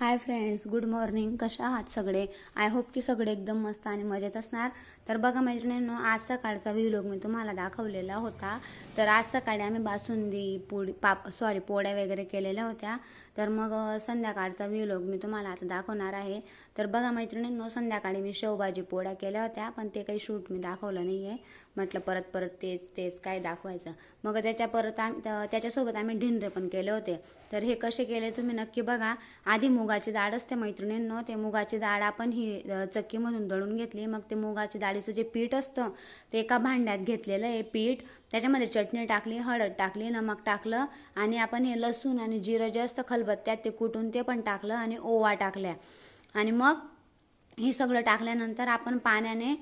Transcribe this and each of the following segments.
Hi friends good morning कशा आहात सगळे? आय होप की सगळे एकदम मस्त आणि मजेत असणार. तर बघा मैत्रिणींनो आज सकाळचा व्हिलोग मी तुम्हाला दाखवलेला होता. तर आज सकाळी आम्ही बासुंदी पोळी पाप सॉरी पोळ्या वगैरे केलेल्या होत्या. तर मग संध्याकाळचा व्हिडिओ मी तुम्हाला आता दाखवणार आहे. तर बघा मैत्रिणींनो संध्याकाळी मी शेवभाजी पोळ्या केल्या होत्या पण ते काही शूट मी दाखवलं नाही आहे म्हटलं परत परत तेच तेच काय दाखवायचं? मग त्याच्या परत आम त्याच्यासोबत आम्ही ढिंडरे पण केले होते. तर हे कसे केले तुम्ही नक्की बघा. आधी मुगाची डाळ असते मैत्रिणींनो ते मुगाची डाळ आपण ही चक्कीमधून दळून घेतली. मग ते मुगाची डाळीचं जे पीठ असतं ते एका भांड्यात घेतलेलं आहे पीठ. त्याच्यामध्ये चटणी टाकली हळद टाकली नमक टाकलं आणि आपण हे लसूण आणि जिरं जे असतं खलबत्त्यात ते कुटून ते पण टाकलं आणि ओवा टाकल्या. आणि मग हे सगळं टाकल्यानंतर आपण पाण्याने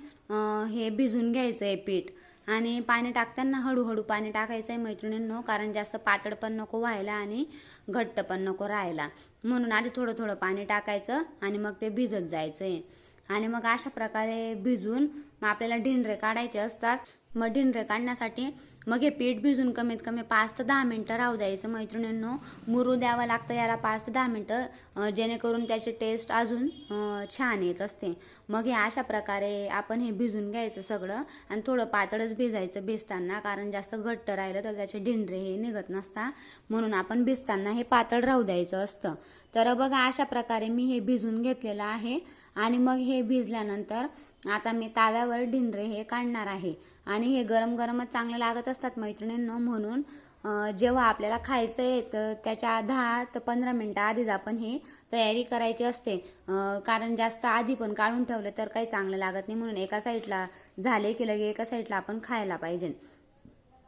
हे भिजून घ्यायचं आहे पीठ. आणि पाणी टाकताना हळूहळू पाणी टाकायचं आहे मैत्रिणींनो कारण जास्त पातळ पण नको व्हायला आणि घट्ट पण नको राहायला. म्हणून आधी थोडं थोडं पाणी टाकायचं आणि मग ते भिजत जायचं आहे आणि मग अशा प्रकारे भिजून मग आपल्याला ढिंडरे काढायचे असतात. मग ढिंडरे काढण्यासाठी. मग हे पीठ भिजून कमीत कमी पाच ते दहा मिनटं राहू द्यायचं मैत्रिणींनो. मुरू द्यावं लागतं याला पाच ते दहा मिनटं जेणेकरून त्याची टेस्ट अजून छान येत असते. मग हे अशा प्रकारे आपण हे भिजून घ्यायचं सगळं आणि थोडं पातळच भिजायचं भिजताना कारण जास्त घट्ट राहिलं तर त्याचे ढिंडरे हे निघत नसता. म्हणून आपण भिजताना हे पातळ राहू द्यायचं असतं. तर बघा अशा प्रकारे मी हे भिजून घेतलेलं आहे. आणि मग हे भिजल्यानंतर आता मी ताव्यावर ढिंडरे हे काढणार आहे. आणि हे गरम गरमच चांगलं लागत असतात मैत्रिणींनो म्हणून जेव्हा आपल्याला खायचं आहे तर त्याच्या दहा ते पंधरा मिनटं आधीच आपण हे तयारी करायची असते. कारण जास्त आधी पण काढून ठेवलं तर काही चांगलं लागत नाही म्हणून एका साईडला झाले की लगे एका साईडला आपण खायला पाहिजे.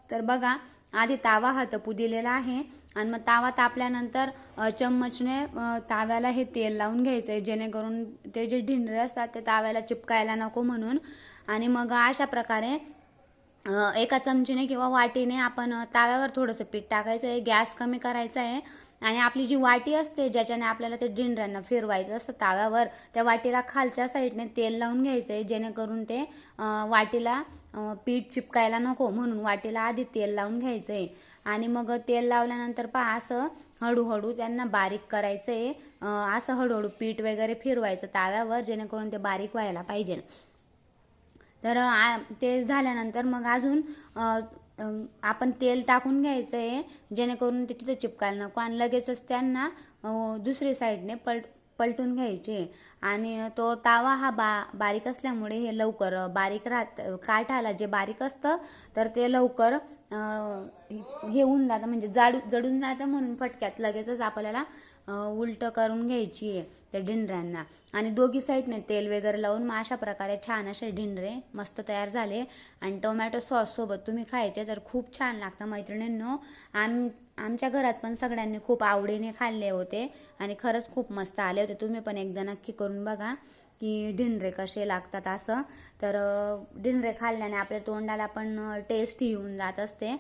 तर बघा आधी तावा हा तपू दिलेला आहे आणि मग तावा तापल्यानंतर चम्मचने ताव्याला हे तेल लावून घ्यायचं आहे जेणेकरून ते जे ढिंडरे असतात ते ताव्याला चिपकायला नको म्हणून. आणि मग अशा प्रकारे एका चमचीने किंवा वाटीने आपण ताव्यावर थोडंसं पीठ टाकायचं आहे गॅस कमी करायचा आहे आणि आपली जी वाटी असते ज्याच्याने आपल्याला ते डिंडऱ्यांना फिरवायचं असतं ताव्यावर त्या वाटीला खालच्या साईडने तेल लावून घ्यायचं आहे जेणेकरून ते वाटीला पीठ चिपकायला नको म्हणून वाटीला आधी तेल लावून घ्यायचं आहे आणि मग तेल लावल्यानंतर पहा असं हळूहळू त्यांना बारीक करायचं आहे असं हळूहळू पीठ वगैरे फिरवायचं ताव्यावर जेणेकरून ते बारीक व्हायला पाहिजे. तर आ- ते झाल्यानंतर मग अजून आपण तेल टाकून घ्यायचं आहे जेणेकरून ते तिथं चिपकायला नको. आणि लगेचच त्यांना दुसरी साईडने पलट पलटून घ्यायचे. आणि तो तावा हा बा बारीक असल्यामुळे हे लवकर बारीक राहत काठाला जे बारीक असतं तर ते लवकर हे होऊन जातं. म्हणजे जाडू जडून जातं म्हणून फटक्यात लगेचच आपल्याला उलटं करून घ्यायची आहे त्या ढिंडऱ्यांना आणि दोघी साईडने तेल वगैरे लावून मग अशा प्रकारे छान असे ढिंडरे मस्त तयार झाले. आणि टोमॅटो सॉससोबत तुम्ही खायचे तर खूप छान लागतं मैत्रिणींनो. आम आमच्या घरात पण सगळ्यांनी खूप आवडीने खाल्ले होते आणि खरंच खूप मस्त आले होते. तुम्ही पण एकदा नक्की करून बघा की ढिंडरे कसे लागतात असं. तर ढिंडरे खाल्ल्याने आपल्या तोंडाला पण टेस्ट येऊन जात असते.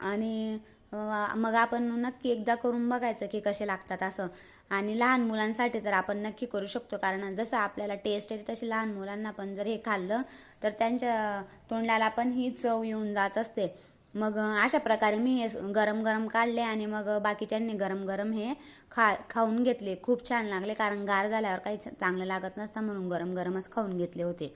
आणि मग आपण नक्की एकदा करून बघायचं की कसे लागतात असं. आणि लहान मुलांसाठी तर आपण नक्की करू शकतो कारण जसं आपल्याला टेस्ट येते तशी लहान मुलांना पण जर हे खाल्लं तर त्यांच्या तोंडाला पण ही चव येऊन जात असते. मग अशा प्रकारे मी हे गरम गरम काढले आणि मग बाकीच्यांनी गरम गरम हे खा खाऊन घेतले. खूप छान लागले कारण गार झाल्यावर काही चांगलं लागत नसतं म्हणून गरम गरमच खाऊन घेतले होते.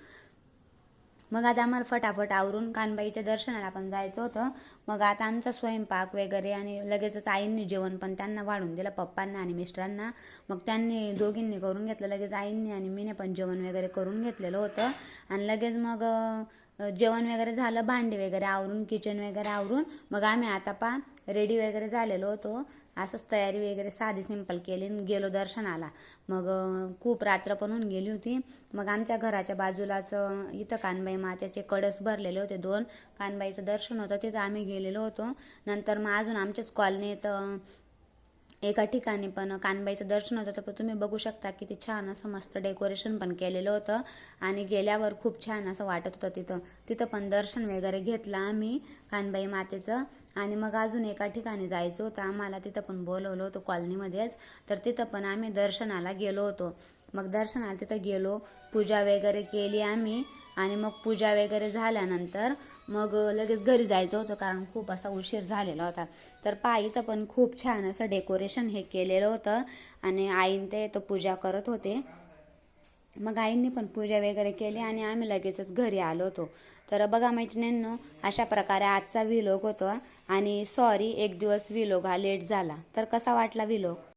मग आज आम्हाला फटाफट आवरून कानबाईच्या दर्शनाला पण जायचं होतं. मग आता आमचा स्वयंपाक वगैरे आणि लगेचच आईंनी जेवण पण त्यांना वाढून दिलं पप्पांना आणि मिस्टरांना. मग त्यांनी दोघींनी करून घेतलं लगेच आईंनी आणि मीने पण जेवण वगैरे करून घेतलेलं होतं. आणि लगेच मग जेवण वगैरे झालं भांडी वगैरे आवरून किचन वगैरे आवरून मग आम्ही आता पा रेडी वगैरे झालेलो होतो. असंच तयारी वगैरे साधी सिंपल केली आणि गेलो दर्शनाला. मग खूप रात्र पण होऊन गेली होती. मग आमच्या घराच्या बाजूलाच इथं कानबाई मात्याचे कडस भरलेले होते दोन. कानबाईचं दर्शन होतं तिथं आम्ही गेलेलो होतो. नंतर मग अजून आमच्याच कॉलनीत एका ठिकाणी पण कानबाईचं दर्शन होतं तर तुम्ही बघू शकता की ते छान असं मस्त डेकोरेशन पण केलेलं होतं. आणि गेल्यावर खूप छान असं वाटत होतं तिथं. तिथं पण दर्शन वगैरे घेतलं आम्ही कानबाई मातेचं. आणि मग अजून एका ठिकाणी जायचं होतं. आम्हाला तिथं पण बोलवलं होतं कॉलनीमध्येच. तर तिथं पण आम्ही दर्शनाला गेलो होतो. मग दर्शनाला तिथं गेलो पूजा वगैरे केली आम्ही. आणि मग पूजा वगैरे झाल्यानंतर मग लगेच घरी जायचं होतं कारण खूप असा उशीर झालेला होता. तर पायीचं पण खूप छान असं डेकोरेशन हे केलेलं होतं आणि आईन ते तो पूजा करत होते. मग आईंनी पण पूजा वगैरे केली आणि आम्ही लगेचच घरी आलो होतो. तर बघा मैत्रिणींनो अशा प्रकारे आजचा विलोग होतो आणि सॉरी एक दिवस विलोग हा लेट झाला. तर कसा वाटला विलोग